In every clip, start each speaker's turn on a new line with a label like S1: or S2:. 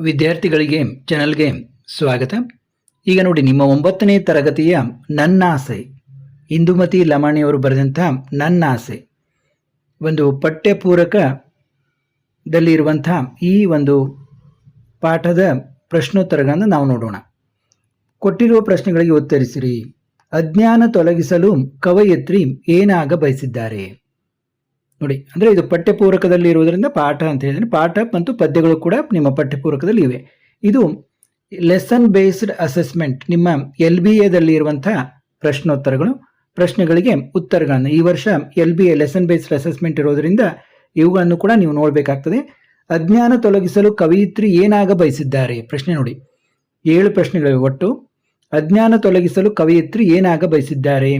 S1: ವಿದ್ಯಾರ್ಥಿಗಳಿಗೆ ಚಾನಲ್ಗೆ ಸ್ವಾಗತ. ಈಗ ನೋಡಿ, ನಿಮ್ಮ ಒಂಬತ್ತನೇ ತರಗತಿಯ ನನ್ನ ಆಸೆ ಇಂದುಮತಿ ಲಮಾಣಿಯವರು ಬರೆದಂತಹ ನನ್ನ ಆಸೆ ಒಂದು ಪಠ್ಯಪೂರಕದಲ್ಲಿ ಇರುವಂಥ ಈ ಒಂದು ಪಾಠದ ಪ್ರಶ್ನೋತ್ತರಗಳನ್ನು ನಾವು ನೋಡೋಣ. ಕೊಟ್ಟಿರುವ ಪ್ರಶ್ನೆಗಳಿಗೆ ಉತ್ತರಿಸಿರಿ. ಅಜ್ಞಾನ ತೊಲಗಿಸಲು ಕವಯತ್ರಿ ಏನಾಗ ಬಯಸಿದ್ದಾರೆ ನೋಡಿ, ಅಂದರೆ ಇದು ಪಠ್ಯಪೂರಕದಲ್ಲಿ ಇರುವುದರಿಂದ ಪಾಠ ಅಂತ ಹೇಳಿದ್ರೆ, ಪಾಠ ಮತ್ತು ಪದ್ಯಗಳು ಕೂಡ ನಿಮ್ಮ ಪಠ್ಯಪೂರಕದಲ್ಲಿ ಇವೆ. ಇದು ಲೆಸನ್ ಬೇಸ್ಡ್ ಅಸೆಸ್ಮೆಂಟ್ ನಿಮ್ಮ ಎಲ್ ಬಿ ಎದಲ್ಲಿ ಇರುವಂಥ ಪ್ರಶ್ನೋತ್ತರಗಳು, ಪ್ರಶ್ನೆಗಳಿಗೆ ಉತ್ತರಗಳನ್ನು. ಈ ವರ್ಷ L B A lesson based assessment ಇರೋದರಿಂದ ಇವುಗಳನ್ನು ಕೂಡ ನೀವು ನೋಡಬೇಕಾಗ್ತದೆ. ಅಜ್ಞಾನ ತೊಲಗಿಸಲು ಕವಿಯಿತ್ರಿ ಏನಾಗ ಬಯಸಿದ್ದಾರೆ? ಪ್ರಶ್ನೆ ನೋಡಿ. ಏಳು ಪ್ರಶ್ನೆಗಳಿವೆ ಒಟ್ಟು. ಅಜ್ಞಾನ ತೊಲಗಿಸಲು ಕವಿಯಿತ್ರಿ ಏನಾಗ ಬಯಸಿದ್ದಾರೆ?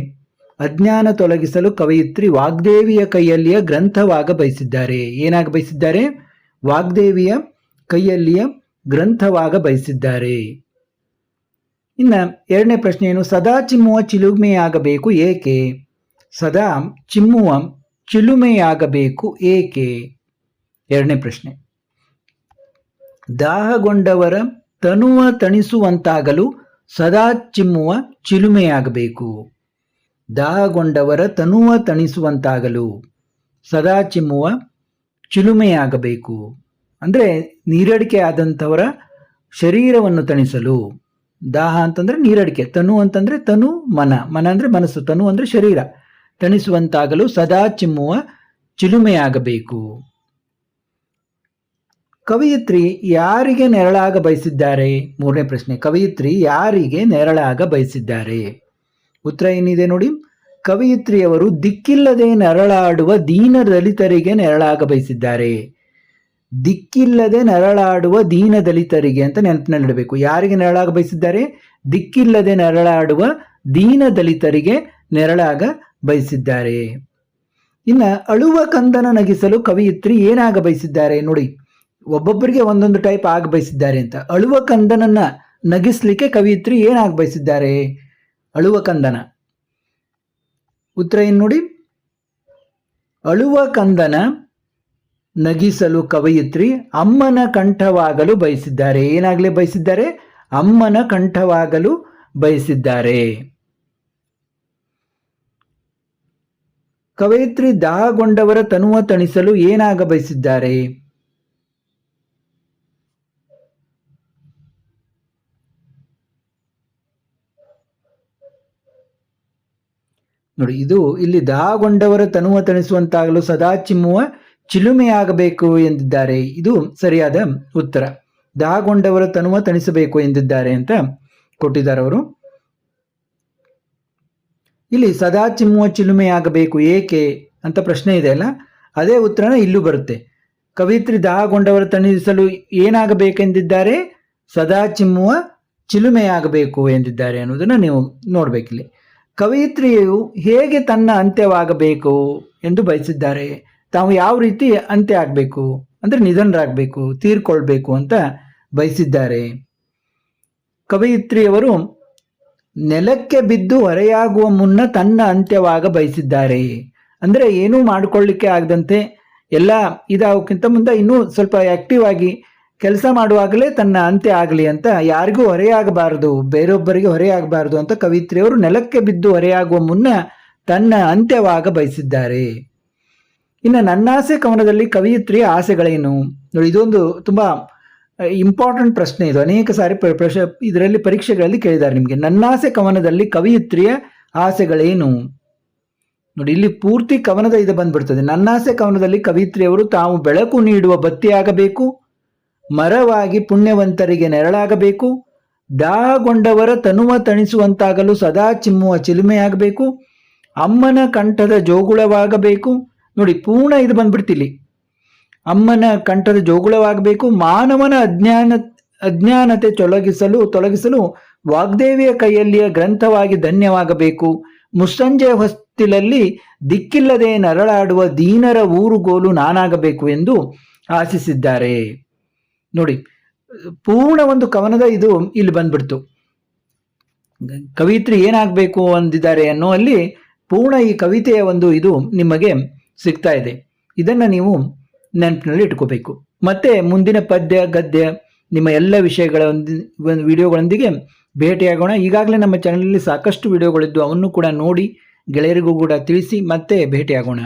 S1: ಅಜ್ಞಾನ ತೊಲಗಿಸಲು ಕವಯಿತ್ರಿ ವಾಗ್ದೇವಿಯ ಕೈಯಲ್ಲಿಯ ಗ್ರಂಥವಾಗ ಬಯಸಿದ್ದಾರೆ. ಏನಾಗ ಬಯಸಿದ್ದಾರೆ? ವಾಗ್ದೇವಿಯ ಕೈಯಲ್ಲಿಯ ಗ್ರಂಥವಾಗ ಬಯಸಿದ್ದಾರೆ. ಇನ್ನ ಎರಡನೇ ಪ್ರಶ್ನೆ ಏನು ಸದಾ ಚಿಮ್ಮುವ ಚಿಲುಮೆಯಾಗಬೇಕು ಏಕೆ? ಸದಾ ಚಿಮ್ಮುವ ಚಿಲುಮೆಯಾಗಬೇಕು ಏಕೆ? ಎರಡನೇ ಪ್ರಶ್ನೆ. ದಾಹಗೊಂಡವರ ತನುವ ತಣಿಸುವಂತಾಗಲು ಸದಾ ಚಿಮ್ಮುವ ಚಿಲುಮೆಯಾಗಬೇಕು. ದಾಹಗೊಂಡವರ ತನುವ ತಣಿಸುವಂತಾಗಲು ಸದಾ ಚಿಮ್ಮುವ ಚಿಲುಮೆಯಾಗಬೇಕು. ಅಂದರೆ ನೀರಡಿಕೆ ಆದಂಥವರ ಶರೀರವನ್ನು ತಣಿಸಲು. ದಾಹ ಅಂತಂದರೆ ನೀರಡಿಕೆ, ತನು ಅಂತಂದರೆ ತನು ಮನ ಮನ ಅಂದರೆ ಮನಸ್ಸು, ತನು ಅಂದರೆ ಶರೀರ. ತಣಿಸುವಂತಾಗಲು ಸದಾ ಚಿಮ್ಮುವ ಚಿಲುಮೆಯಾಗಬೇಕು. ಕವಯಿತ್ರಿ ಯಾರಿಗೆ ನೆರಳಾಗ ಬಯಸಿದ್ದಾರೆ? ಮೂರನೇ ಪ್ರಶ್ನೆ, ಕವಯಿತ್ರಿ ಯಾರಿಗೆ ನೆರಳಾಗ ಬಯಸಿದ್ದಾರೆ? ಉತ್ತರ ಏನಿದೆ ನೋಡಿ? ಕವಿಯಿತ್ರಿಯವರು ದಿಕ್ಕಿಲ್ಲದೆ ನರಳಾಡುವ ದೀನ ದಲಿತರಿಗೆ ನೆರಳಾಗ ಬಯಸಿದ್ದಾರೆ ದಿಕ್ಕಿಲ್ಲದೆ ನರಳಾಡುವ ದೀನ ದಲಿತರಿಗೆ ಅಂತ ನೆನಪಿನಲ್ಲಿಡಬೇಕು ಯಾರಿಗೆ ನೆರಳಾಗ ಬಯಸಿದ್ದಾರೆ ದಿಕ್ಕಿಲ್ಲದೆ ನರಳಾಡುವ ದೀನ ದಲಿತರಿಗೆ ನೆರಳಾಗ ಬಯಸಿದ್ದಾರೆ ಇನ್ನ ಅಳುವ ಕಂದನ ನಗಿಸಲು ಕವಿಯಿತ್ರಿ ಏನಾಗ ಬಯಸಿದ್ದಾರೆ ನೋಡಿ? ಒಬ್ಬೊಬ್ಬರಿಗೆ ಒಂದೊಂದು ಟೈಪ್ ಆಗ ಬಯಸಿದ್ದಾರೆ ಅಂತ. ಅಳುವ ಕಂದನನ್ನ ನಗಿಸ್ಲಿಕ್ಕೆ ಕವಿಯಿತ್ರಿ ಏನಾಗ ಬಯಸಿದ್ದಾರೆ ಅಳುವ ಕಂದನ. ಉತ್ತರ ಏನು ನೋಡಿ? ಅಳುವ ಕಂದನ ನಗಿಸಲು ಕವಯಿತ್ರಿ, ಅಮ್ಮನ ಕಂಠವಾಗಲು ಬಯಸಿದ್ದಾರೆ. ಏನಾಗಲಿ ಬಯಸಿದ್ದಾರೆ? ಅಮ್ಮನ ಕಂಠವಾಗಲು ಬಯಸಿದ್ದಾರೆ. ಕವಯಿತ್ರಿ ದಾಹಗೊಂಡವರ ತನುವ ತಣಿಸಲು ಏನಾಗ ಬಯಸಿದ್ದಾರೆ ನೋಡಿ, ಇದು ಇಲ್ಲಿ ದಾಗೊಂಡವರ ತನುವ ತಣಿಸುವಂತಾಗಲು ಸದಾ ಚಿಮ್ಮುವ ಚಿಲುಮೆಯಾಗಬೇಕು ಎಂದಿದ್ದಾರೆ. ಇದು ಸರಿಯಾದ ಉತ್ತರ. ದಾಗೊಂಡವರ ತನುವ ತಣಿಸಬೇಕು ಎಂದಿದ್ದಾರೆ ಅಂತ ಕೊಟ್ಟಿದ್ದಾರೆ ಅವರು. ಇಲ್ಲಿ ಸದಾ ಚಿಮ್ಮುವ ಚಿಲುಮೆಯಾಗಬೇಕು ಏಕೆ ಅಂತ ಪ್ರಶ್ನೆ ಇದೆ ಅಲ್ಲ? ಅದೇ ಉತ್ತರನ ಇಲ್ಲೂ ಬರುತ್ತೆ. ಕವಿತ್ರಿ ದಾಗೊಂಡವರ ತಣಿಸಲು ಏನಾಗಬೇಕೆಂದಿದ್ದಾರೆ? ಸದಾ ಚಿಮ್ಮುವ ಚಿಲುಮೆಯಾಗಬೇಕು ಎಂದಿದ್ದಾರೆ ಅನ್ನೋದನ್ನು ನೀವು ನೋಡಬೇಕಿಲ್ಲಿ. ಕವಯಿತ್ರಿಯು ಹೇಗೆ ತನ್ನ ಅಂತ್ಯವಾಗಬೇಕು ಎಂದು ಬಯಸಿದ್ದಾರೆ? ತಾವು ಯಾವ ರೀತಿ ಅಂತ್ಯ ಆಗಬೇಕು? ಅಂದರೆ ನಿಧನರಾಗಬೇಕು, ತೀರ್ಕೊಳ್ಬೇಕು ಅಂತ ಬಯಸಿದ್ದಾರೆ. ಕವಯಿತ್ರಿಯವರು ನೆಲಕ್ಕೆ ಬಿದ್ದು ಹೊರೆಯಾಗುವ ಮುನ್ನ ತನ್ನ ಅಂತ್ಯವಾಗ ಬಯಸಿದ್ದಾರೆ. ಅಂದರೆ ಏನೂ ಮಾಡಿಕೊಳ್ಳಿಕ್ಕೆ ಆಗದಂತೆ ಎಲ್ಲ ಇದಾಗೋಕ್ಕಿಂತ ಮುಂದೆ ಇನ್ನೂ ಸ್ವಲ್ಪ ಆಕ್ಟಿವ್ ಆಗಿ ಕೆಲಸ ಮಾಡುವಾಗಲೇ ತನ್ನ ಅಂತ್ಯ ಆಗಲಿ ಅಂತ ಯಾರಿಗೂ ಹೊರೆಯಾಗಬಾರದು, ಬೇರೊಬ್ಬರಿಗೆ ಹೊರೆಯಾಗಬಾರದು ಅಂತ ಕವಿತ್ರಿಯವರು ನೆಲಕ್ಕೆ ಬಿದ್ದು ಹೊರೆಯಾಗುವ ಮುನ್ನ ತನ್ನ ಅಂತ್ಯವಾಗ ಬಯಸಿದ್ದಾರೆ. ಇನ್ನು ನನ್ನಾಸೆ ಕವನದಲ್ಲಿ ಕವಿಯತ್ರಿಯ ಆಸೆಗಳೇನು? ನೋಡಿ, ಇದೊಂದು ತುಂಬ ಇಂಪಾರ್ಟೆಂಟ್ ಪ್ರಶ್ನೆ ಇದು. ಅನೇಕ ಸಾರಿ ಪ್ರಶ, ಇದರಲ್ಲಿ ಪರೀಕ್ಷೆಗಳಲ್ಲಿ ಕೇಳಿದ್ದಾರೆ ನಿಮಗೆ. ನನ್ನಾಸೆ ಕವನದಲ್ಲಿ ಕವಿಯತ್ರಿಯ ಆಸೆಗಳೇನು? ನೋಡಿ, ಇಲ್ಲಿ ಪೂರ್ತಿ ಕವನದ ಇದು ಬಂದ್ಬಿಡ್ತದೆ. ನನ್ನಾಸೆ ಕವನದಲ್ಲಿ ಕವಿಯತ್ರಿಯವರು ತಾವು ಬೆಳಕು ನೀಡುವ ಬತ್ತಿಯಾಗಬೇಕು ಮರವಾಗಿ ಪುಣ್ಯವಂತರಿಗೆ ನೆರಳಾಗಬೇಕು, ದಾಹಗೊಂಡವರ ತನುವ ತಣಿಸುವಂತಾಗಲು ಸದಾ ಚಿಮ್ಮುವ ಚಿಲುಮೆಯಾಗಬೇಕು, ಅಮ್ಮನ ಕಂಠದ ಜೋಗುಳವಾಗಬೇಕು. ನೋಡಿ, ಪೂರ್ಣ ಇದು ಬಂದ್ಬಿಡ್ತಿಲ್ಲಿ. ಅಮ್ಮನ ಕಂಠದ ಜೋಗುಳವಾಗಬೇಕು, ಮಾನವನ ಅಜ್ಞಾನ, ಅಜ್ಞಾನತೆ ತೊಲಗಿಸಲು ತೊಲಗಿಸಲು ವಾಗ್ದೇವಿಯ ಕೈಯಲ್ಲಿಯ ಗ್ರಂಥವಾಗಿ ಧನ್ಯವಾಗಬೇಕು. ಮುಸ್ಸಂಜೆ ಹೊಸ್ತಿಲಲ್ಲಿ ದಿಕ್ಕಿಲ್ಲದೆ ನರಳಾಡುವ ದೀನರ ಊರುಗೋಲು ನಾನಾಗಬೇಕು ಎಂದು ಆಶಿಸಿದ್ದಾರೆ. ನೋಡಿ, ಪೂರ್ಣ ಒಂದು ಕವನದ ಇದು ಇಲ್ಲಿ ಬಂದ್ಬಿಡ್ತು. ಕವಿತ್ರಿ ಏನಾಗಬೇಕು ಅಂದಿದ್ದಾರೆ ಅನ್ನೋ ಅಲ್ಲಿ ಪೂರ್ಣ ಈ ಕವಿತೆಯ ಒಂದು ಇದು ನಿಮಗೆ ಸಿಗ್ತಾ ಇದೆ. ಇದನ್ನು ನೀವು ನೆನಪಿನಲ್ಲಿ ಇಟ್ಕೋಬೇಕು. ಮತ್ತೆ ಮುಂದಿನ ಪದ್ಯ, ಗದ್ಯ, ನಿಮ್ಮ ಎಲ್ಲ ವಿಷಯಗಳ ಒಂದು- ವಿಡಿಯೋಗಳೊಂದಿಗೆ ಭೇಟಿಯಾಗೋಣ. ಈಗಾಗಲೇ ನಮ್ಮ ಚಾನಲಲ್ಲಿ ಸಾಕಷ್ಟು ವಿಡಿಯೋಗಳಿದ್ದು, ಅವನ್ನು ಕೂಡ ನೋಡಿ, ಗೆಳೆಯರಿಗೂ ಕೂಡ ತಿಳಿಸಿ ಮತ್ತೆ ಭೇಟಿಯಾಗೋಣ.